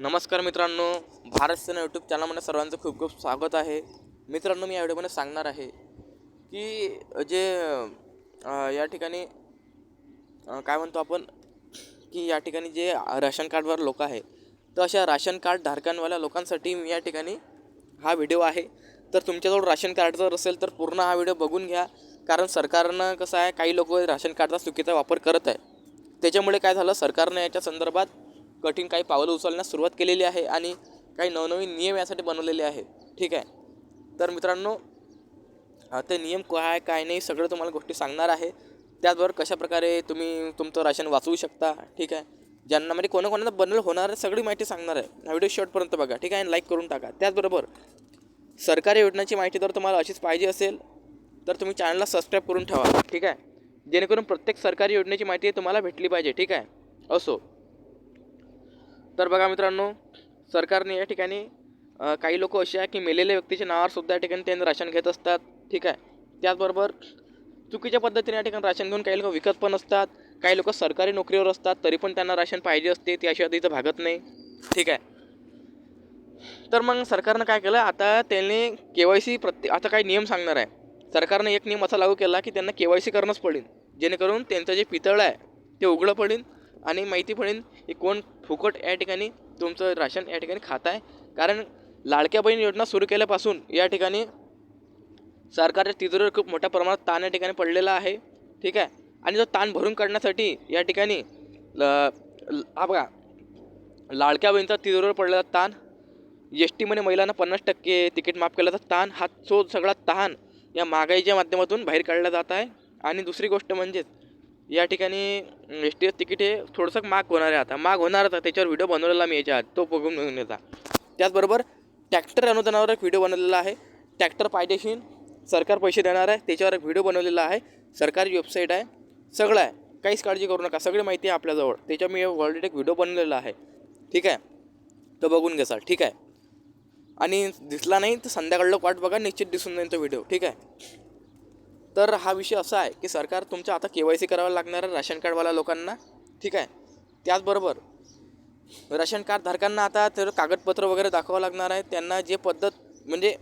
नमस्कार मित्रांनो भारत सेना यूट्यूब चॅनलमध्ये सर्वांचं खूप खूप स्वागत आहे. मित्रांनो मी या व्हिडिओमध्ये सांगणार आहे की जे या ठिकाणी काय म्हणतो आपण की या ठिकाणी जे राशन कार्डवर लोक आहे तर अशा राशन कार्ड धारकांवाल्या लोकांसाठी मी या ठिकाणी हा व्हिडिओ आहे. तर तुमच्याजवळ राशन कार्ड जर असेल तर पूर्ण हा व्हिडिओ बघून घ्या. कारण सरकारनं कसं आहे काही लोक राशन कार्डचा चुकीचा वापर करत आहे त्याच्यामुळे काय झालं सरकारनं याच्या संदर्भात कठीण काही पावलं उचलण्यास सुरुवात केलेली आहे आणि काही नवनवीन नियम यासाठी बनवलेले आहे. ठीक आहे? तर मित्रांनो ते नियम काय काय नाही सगळं तुम्हाला गोष्टी सांगणार आहे. त्याचबरोबर कशाप्रकारे तुम्ही तुमचं राशन वाचवू शकता. ठीक आहे? ज्यांना म्हणजे कोणाकोणाला बनल होणार आहे सगळी माहिती सांगणार आहे. हा व्हिडिओ शॉर्टपर्यंत बघा. ठीक आहे? आणि लाईक करून टाका. त्याचबरोबर सरकारी योजनांची माहिती जर तुम्हाला अशीच पाहिजे असेल तर तुम्ही चॅनलला सबस्क्राईब करून ठेवा. ठीक आहे? जेणेकरून प्रत्येक सरकारी योजनेची माहिती तुम्हाला भेटली पाहिजे. ठीक आहे? असो. तर बघा मित्रांनो सरकारने या ठिकाणी काही लोक असे आहे की मेलेल्या व्यक्तीच्या नावावर सुद्धा या ठिकाणी त्यांनी राशन घेत असतात. ठीक आहे? त्याचबरोबर चुकीच्या पद्धतीने या ठिकाणी राशन घेऊन काही लोक विकत पण असतात. काही लोक सरकारी नोकरीवर असतात तरी पण त्यांना राशन पाहिजे असते. त्याशिवाय तिथं भागत नाही. ठीक आहे? तर मग सरकारनं काय केलं? आता त्यांनी के वाय सी प्रत्येक आता काही नियम सांगणार आहे. सरकारनं एक नियम असा लागू केला की त्यांना के वाय सी करणंच पडेल. जेणेकरून त्यांचं जे पितळ आहे ते उघडं पडेल. आणि माहिती पडेल की कोण फुकट या ठिकाणी तुमचं राशन या ठिकाणी खात आहे. कारण लाडक्या बहीण योजना सुरू केल्यापासून या ठिकाणी सरकारच्या तिजोरीवर खूप मोठ्या प्रमाणात ताण या ठिकाणी पडलेला आहे. ठीक आहे? आणि तो ताण भरून काढण्यासाठी या ठिकाणी ल- हा बघा लाडक्या बहिणीचा तिजोरीवर पडलेला ताण एस टीमध्ये महिलांना पन्नास टक्के तिकीट माफ केल्याचा ताण हा तो सगळा ताण या महागाईच्या माध्यमातून बाहेर काढला जात आहे. आणि दुसरी गोष्ट म्हणजेच या ठिकाणी एस टी तिकीट हे थोडंसं महाग होणार आहे आता. महाग होणारच आहे त्याच्यावर व्हिडिओ बनवलेला मी याच्या आत. तो बघून घेऊन येता. त्याचबरोबर ट्रॅक्टर अनुदानावर एक व्हिडिओ बनवलेला आहे. ट्रॅक्टर पायदेशीर सरकार पैसे देणार आहे. त्याच्यावर एक व्हिडिओ बनवलेला आहे. सरकारी वेबसाईट आहे. सगळं आहे. काहीच काळजी करू नका. सगळी माहिती आहे आपल्याजवळ. त्याच्या मी ऑलरेडी एक व्हिडिओ बनवलेला आहे. ठीक आहे? तो बघून घेसाल ठीक आहे? आणि दिसला नाही तर संध्याकाळला वाट बघा. निश्चित दिसून जाईल तो व्हिडिओ ठीक आहे? तर हा विषय असा आहे की सरकार तुमच्या आता के वाय सी करावं लागणार आहे राशन कार्डवाल्या लोकांना ठीक आहे? त्याचबरोबर राशन कार्ड धारकांना आता तर कागदपत्र वगैरे दाखवावं लागणार आहे. त्यांना जे पद्धत म्हणजे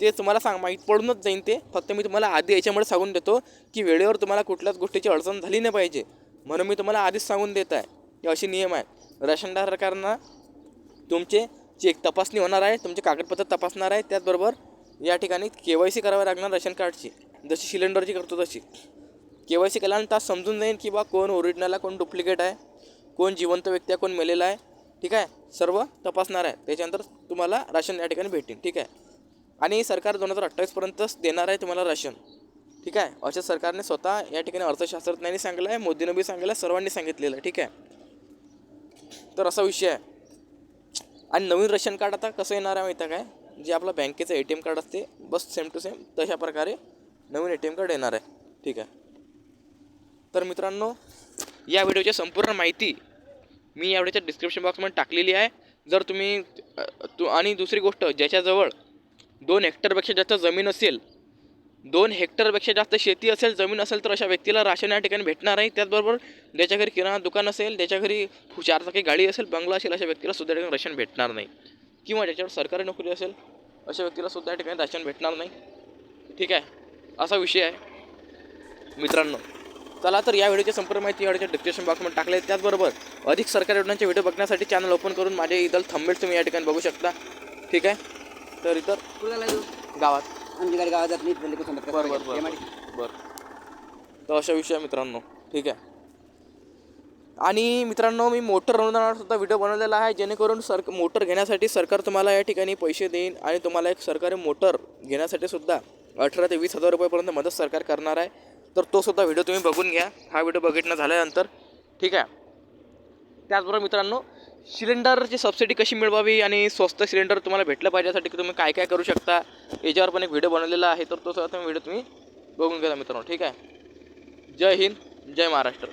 ते तुम्हाला सांग माहीत पडूनच जाईन ते. फक्त मी तुम्हाला आधी याच्यामुळे सांगून देतो की वेळेवर तुम्हाला कुठल्याच गोष्टीची अडचण झाली नाही पाहिजे. म्हणून मी तुम्हाला आधीच सांगून देत आहे. की असे नियम आहेत. राशन धारकांना तुमचे चेक तपासणी होणार आहे तुमचे कागदपत्र तपासणार आहे. त्याचबरोबर या ठिकाणी के वाय सी करावी लागणार राशन कार्डची. जशी सिलेंडरची करतो तशी. के वाय सी केल्यानंतर समजून जाईल की बा कोण ओरिजिनल आहे कोण डुप्लिकेट आहे कोण जिवंत व्यक्ती आहे कोण मेलेला आहे ठीक आहे? सर्व तपासणार आहे. त्याच्यानंतर तुम्हाला राशन या ठिकाणी भेटेल ठीक आहे? आणि सरकार दोन हजार अठ्ठावीसपर्यंतच देणार आहे तुम्हाला राशन ठीक आहे? अशा सरकारने स्वतः या ठिकाणी अर्थशास्त्रज्ञांनी सांगितलं आहे मोदीनं बी सांगितलं आहे सर्वांनी सांगितलेलं आहे ठीक आहे? तर असा विषय आहे. आणि नवीन राशन कार्ड आता कसं येणार आहे माहिती आहे काय? जे आपलं बँकेचं ए टी एम कार्ड असते बस सेम टू सेम तशा प्रकारे नवीन ए टी एम कार्ड येणार आहे. ठीक आहे. तर मित्रांनो या व्हिडिओची संपूर्ण माहिती मी या व्हिडिओच्या डिस्क्रिप्शन बॉक्समध्ये टाकलेली आहे. जर तुम्ही तू आणि दुसरी गोष्ट ज्याच्याजवळ दोन हेक्टरपेक्षा जास्त जमीन असेल दोन हेक्टरपेक्षा जास्त शेती असेल जमीन असेल तर अशा व्यक्तीला राशन या ठिकाणी भेटणार नाही त्याचबरोबर ज्याच्या घरी किराणा दुकान असेल ज्याच्या घरी चारचाकी गाडी असेल बंगला असेल अशा व्यक्तीला सुद्धा ठिकाणी राशन भेटणार नाही. किंवा ज्याच्यावर सरकारी नोकरी असेल अशा व्यक्तीला सुद्धा या ठिकाणी राशन भेटणार नाही. ठीक आहे. असा विषय आहे. मित्रांनो चला तर या व्हिडिओची संपूर्ण माहिती या व्हिडिओच्या डिस्क्रिप्शन बॉक्समध्ये टाकले. त्याचबरोबर अधिक सरकारी योजनांचे व्हिडिओ बघण्यासाठी चॅनल ओपन करून माझे इदल थंबेल तुम्ही या ठिकाणी बघू शकता. ठीक आहे? तर इतर गावात. आमची गाडी गावात जात नाही बरं बरं बरं बरं. तर अशा विषय मित्रांनो. ठीक आहे? आणि मित्रांनो मी मोटर अनुदानावर सुद्धा व्हिडिओ बनवलेला आहे जेणेकरून सर मोटर घेण्यासाठी सरकार तुम्हाला या ठिकाणी पैसे देईन आणि तुम्हाला एक सरकारी मोटर घेण्यासाठी सुद्धा अठरा ते वीस हजार रुपयापर्यंत मदत सरकार करणार आहे. तर तो सुद्धा व्हिडिओ तुम्ही बघून घ्या. हा व्हिडिओ बघितणं झाल्यानंतर ठीक आहे? त्याचबरोबर मित्रांनो सिलेंडरची सबसिडी कशी मिळवावी आणि स्वस्त सिलेंडर तुम्हाला भेटलं पाहिजे यासाठी तुम्ही काय काय करू शकता याच्यावर पण एक व्हिडिओ बनवलेला आहे. तर तो सुद्धा तुम्ही व्हिडिओ तुम्ही बघून घ्या मित्रांनो ठीक आहे? जय हिंद जय महाराष्ट्र.